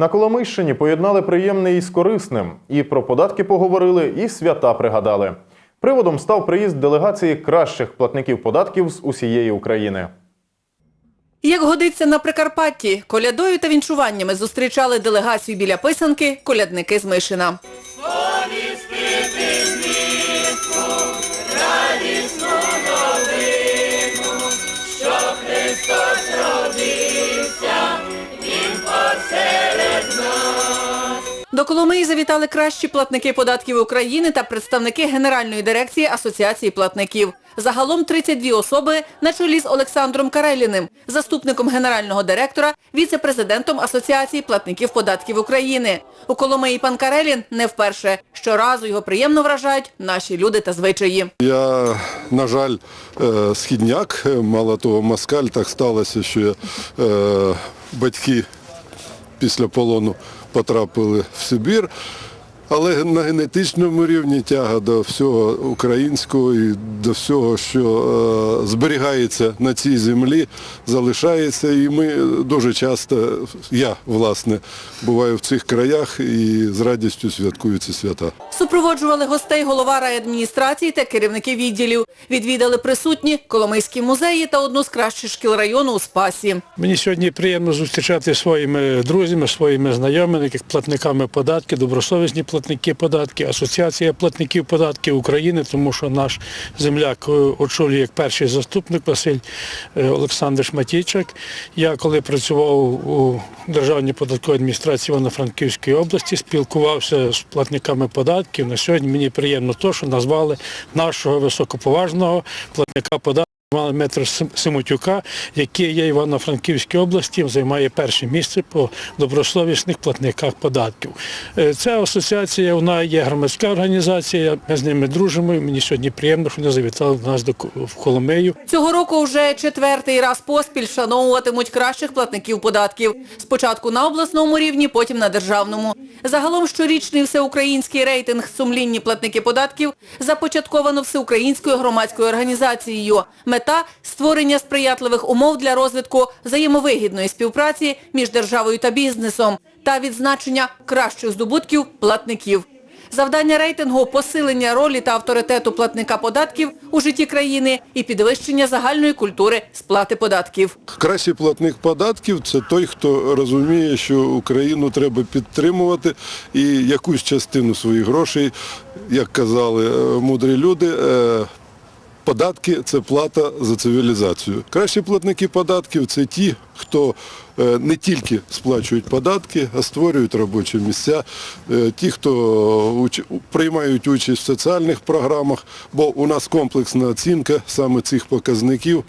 На Коломийщині поєднали приємне із корисним. І про податки поговорили, і свята пригадали. Приводом став приїзд делегації кращих платників податків з усієї України. Як годиться на Прикарпатті, колядою та вінчуваннями зустрічали делегацію біля писанки колядники з Мишина. До Коломиї завітали кращі платники податків України та представники Генеральної дирекції Асоціації платників. Загалом 32 особи на чолі з Олександром Кареліним, заступником генерального директора, віце-президентом Асоціації платників податків України. У Коломиї пан Карелін не вперше. Щоразу його приємно вражають наші люди та звичаї. Я, на жаль, е, східняк, мало того, москаль, так сталося, що я, е, батьки після полону потрапили в Сибір. Але на генетичному рівні тяга до всього українського і до всього, що е, зберігається на цій землі, залишається. І ми дуже часто, я власне, буваю в цих краях і з радістю святкую ці свята. Супроводжували гостей голова райадміністрації та керівники відділів. Відвідали присутні Коломийські музеї та одну з кращих шкіл району у Спасі. Мені сьогодні приємно зустрічати своїми друзями, своїми знайомими, як платниками податків, добросовісні платники податків, Асоціація платників податків України, тому що наш земляк е, очолює як перший заступник Василь е, Олександр Шматійчак. Я коли працював у Державній податковій адміністрації Івано-Франківської області, спілкувався з платниками податків. На сьогодні мені приємно те, що назвали нашого високоповажного платника податків. Мали метр Сим- Симотюка, який є Івано-Франківській області, займає перше місце по добросовісних платниках податків. Е, Ця асоціація вона є громадська організація, ми з ними дружимо. і Мені сьогодні приємно, що вони завітали до нас в Коломию. Цього року вже четвертий раз поспіль вшановуватимуть кращих платників податків. Спочатку на обласному рівні, потім на державному. Загалом щорічний всеукраїнський рейтинг «Сумлінні платники податків» започатковано всеукраїнською громадською організацією. Мета – створення сприятливих умов для розвитку взаємовигідної співпраці між державою та бізнесом та відзначення кращих здобутків платників. Завдання рейтингу – посилення ролі та авторитету платника податків у житті країни і підвищення загальної культури сплати податків. Кращий платник податків це той, хто розуміє, що Україну треба підтримувати і якусь частину своїх грошей, як казали е, мудрі люди, е, податки це плата за цивілізацію. Кращі платники податків це ті, хто е, не тільки сплачують податки, а створюють робочі місця, е, ті, хто приймають участь в соціальних програмах, бо у нас комплексна оцінка саме цих показників.